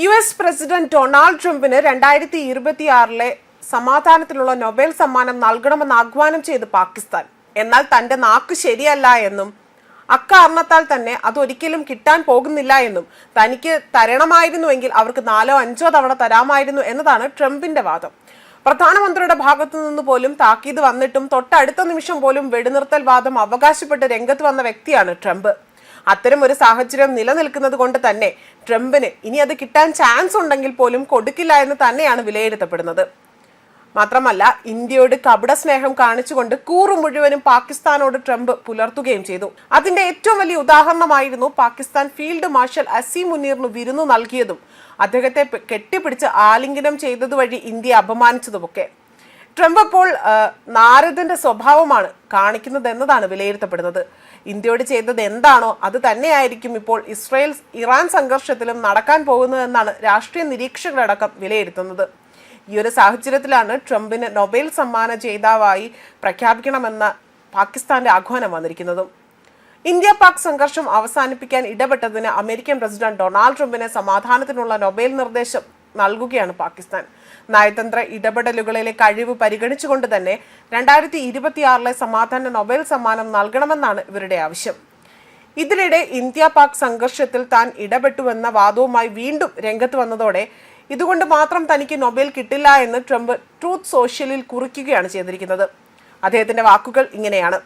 U S president Donald ട്രംപിന് രണ്ടായിരത്തി ഇരുപത്തിയാറിലെ സമാധാനത്തിലുള്ള നൊബേൽ സമ്മാനം നൽകണമെന്ന് ആഹ്വാനം ചെയ്ത് പാകിസ്ഥാൻ. എന്നാൽ തന്റെ നാക്ക് ശരിയല്ല എന്നും അക്കാരണത്താൽ തന്നെ അതൊരിക്കലും കിട്ടാൻ പോകുന്നില്ല എന്നും തനിക്ക് തരണമായിരുന്നുവെങ്കിൽ അവർക്ക് നാലോ അഞ്ചോ തവണ തരാമായിരുന്നു എന്നതാണ് ട്രംപിന്റെ വാദം. പ്രധാനമന്ത്രിയുടെ ഭാഗത്തു നിന്ന് പോലും താക്കീത് വന്നിട്ടും തൊട്ടടുത്ത നിമിഷം പോലും വെടിനിർത്തൽ വാദം അവകാശപ്പെട്ട് രംഗത്ത് വന്ന വ്യക്തിയാണ് ട്രംപ്. അത്തരം ഒരു സാഹചര്യം നിലനിൽക്കുന്നത് കൊണ്ട് തന്നെ ട്രംപിന് ഇനി അത് കിട്ടാൻ ചാൻസ് ഉണ്ടെങ്കിൽ പോലും കൊടുക്കില്ല എന്ന് തന്നെയാണ് വിലയിരുത്തപ്പെടുന്നത്. മാത്രമല്ല ഇന്ത്യയോട് കപട സ്നേഹം കാണിച്ചുകൊണ്ട് കൂറു മുഴുവനും പാകിസ്ഥാനോട് ട്രംപ് പുലർത്തുകയും ചെയ്തു. അതിന്റെ ഏറ്റവും വലിയ ഉദാഹരണമായിരുന്നു പാകിസ്ഥാൻ ഫീൽഡ് മാർഷൽ അസീം മുനീറിന് വിരുന്നു നൽകിയതും അദ്ദേഹത്തെ കെട്ടിപ്പിടിച്ച് ആലിംഗനം ചെയ്തതുവഴി ഇന്ത്യ അപമാനിച്ചതുമൊക്കെ. ട്രംപ് അപ്പോൾ നാരദന്റെ സ്വഭാവമാണ് കാണിക്കുന്നത് എന്നതാണ് വിലയിരുത്തപ്പെടുന്നത്. ഇന്ത്യയോട് ചെയ്തത് എന്താണോ അത് തന്നെയായിരിക്കും ഇപ്പോൾ ഇസ്രയേൽ ഇറാൻ സംഘർഷത്തിലും നടക്കാൻ പോകുന്നതെന്നാണ് രാഷ്ട്രീയ നിരീക്ഷകരടക്കം വിലയിരുത്തുന്നത്. ഈ ഒരു സാഹചര്യത്തിലാണ് ട്രംപിന് നൊബേൽ സമ്മാന ജേതാവായി പ്രഖ്യാപിക്കണമെന്ന പാകിസ്ഥാന്റെ ആഹ്വാനം വന്നിരിക്കുന്നതും. ഇന്ത്യ പാക് സംഘർഷം അവസാനിപ്പിക്കാൻ ഇടപെട്ടതിന് അമേരിക്കൻ പ്രസിഡന്റ് ഡൊണാൾഡ് ട്രംപിന് സമാധാനത്തിനുള്ള നൊബേൽ നിർദ്ദേശം നൽകുകയാണ് പാകിസ്ഥാൻ. നയതന്ത്ര ഇടപെടലുകളിലെ കഴിവ് പരിഗണിച്ചുകൊണ്ട് തന്നെ രണ്ടായിരത്തി ഇരുപത്തിയാറിലെ സമാധാന നൊബേൽ സമ്മാനം നൽകണമെന്നാണ് ഇവരുടെ ആവശ്യം. ഇതിനിടെ ഇന്ത്യ പാക് സംഘർഷത്തിൽ താൻ ഇടപെട്ടുവെന്ന വാദവുമായി വീണ്ടും രംഗത്ത് വന്നതോടെ ഇതുകൊണ്ട് മാത്രം തനിക്ക് നൊബേൽ കിട്ടില്ല എന്ന് ട്രംപ് ട്രൂത്ത് സോഷ്യലിൽ കുറിക്കുകയാണ് ചെയ്തിരിക്കുന്നത്. അദ്ദേഹത്തിന്റെ വാക്കുകൾ ഇങ്ങനെയാണ്.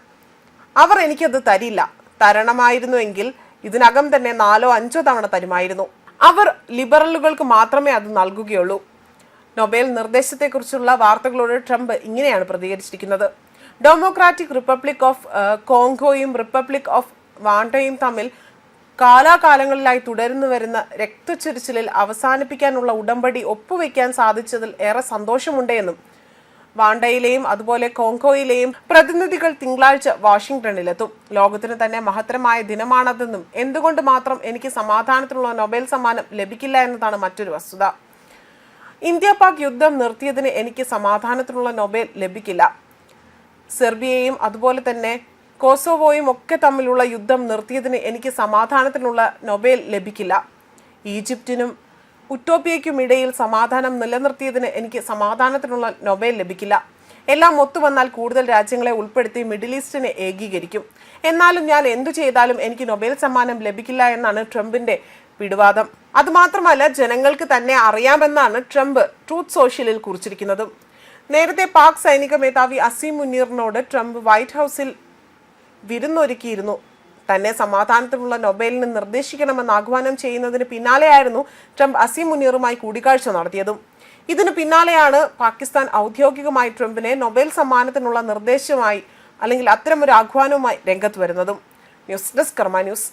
അവർ എനിക്കത് തരില്ല. തരണമായിരുന്നുവെങ്കിൽ ഇതിനകം തന്നെ നാലോ അഞ്ചോ തവണ തരുമായിരുന്നു. അവർ ലിബറലുകൾക്ക് മാത്രമേ അത് നൽകുകയുള്ളൂ. നൊബേൽ നിർദ്ദേശത്തെക്കുറിച്ചുള്ള വാർത്തകളോട് ട്രംപ് ഇങ്ങനെയാണ് പ്രതികരിച്ചിരിക്കുന്നത്. ഡെമോക്രാറ്റിക് റിപ്പബ്ലിക് ഓഫ് കോങ്കോയും റിപ്പബ്ലിക് ഓഫ് വാണ്ടയും തമ്മിൽ കാലാകാലങ്ങളിലായി തുടർന്നു വരുന്ന രക്തച്ചൊരിച്ചിലിൽ അവസാനിപ്പിക്കാനുള്ള ഉടമ്പടി ഒപ്പുവെക്കാൻ സാധിച്ചതിൽ ഏറെ സന്തോഷമുണ്ട് എന്നും വാണ്ടയിലെയും അതുപോലെ കോങ്കോയിലെയും പ്രതിനിധികൾ തിങ്കളാഴ്ച വാഷിംഗ്ടണിലെത്തും. ലോകത്തിന് തന്നെ മഹത്തരമായ ദിനമാണതെന്നും എന്തുകൊണ്ട് മാത്രം എനിക്ക് സമാധാനത്തിനുള്ള നൊബേൽ സമ്മാനം ലഭിക്കില്ല എന്നതാണ് മറ്റൊരു വസ്തുത. ഇന്ത്യ പാക് യുദ്ധം നിർത്തിയതിന് എനിക്ക് സമാധാനത്തിനുള്ള നൊബേൽ ലഭിക്കില്ല. സെർബിയയും അതുപോലെ തന്നെ കോസോവോയും ഒക്കെ തമ്മിലുള്ള യുദ്ധം നിർത്തിയതിന് എനിക്ക് സമാധാനത്തിനുള്ള നൊബേൽ ലഭിക്കില്ല. ഈജിപ്തിനും ഉറ്റോപ്പിയയ്ക്കും ഇടയിൽ സമാധാനം നിലനിർത്തിയതിന് എനിക്ക് സമാധാനത്തിനുള്ള നൊബേൽ ലഭിക്കില്ല. എല്ലാം ഒത്തുവന്നാൽ കൂടുതൽ രാജ്യങ്ങളെ ഉൾപ്പെടുത്തി മിഡിൽ ഈസ്റ്റിനെ ഏകീകരിക്കും. എന്നാലും ഞാൻ എന്തു ചെയ്താലും എനിക്ക് നൊബേൽ സമ്മാനം ലഭിക്കില്ല എന്നാണ് ട്രംപിന്റെ പിടിവാദം. അതുമാത്രമല്ല ജനങ്ങൾക്ക് തന്നെ അറിയാമെന്നാണ് ട്രംപ് ട്രൂത്ത് സോഷ്യലിൽ കുറിച്ചിരിക്കുന്നതും. നേരത്തെ പാക് സൈനിക മേധാവി അസീം മുനീറിനോട് ട്രംപ് വൈറ്റ് ഹൗസിൽ വിരുന്നൊരുക്കിയിരുന്നു. തന്നെ സമാധാനത്തിനുള്ള നൊബേലിന് നിർദ്ദേശിക്കണമെന്ന് ആഹ്വാനം ചെയ്യുന്നതിന് പിന്നാലെയായിരുന്നു ട്രംപ് അസീം മുനീറുമായി കൂടിക്കാഴ്ച നടത്തിയതും. ഇതിന് പിന്നാലെയാണ് പാകിസ്ഥാൻ ഔദ്യോഗികമായി ട്രംപിനെ നൊബേൽ സമ്മാനത്തിനുള്ള നിർദ്ദേശമായി അല്ലെങ്കിൽ അത്തരമൊരു ആഹ്വാനവുമായി രംഗത്ത് വരുന്നതും. News desk Karma news.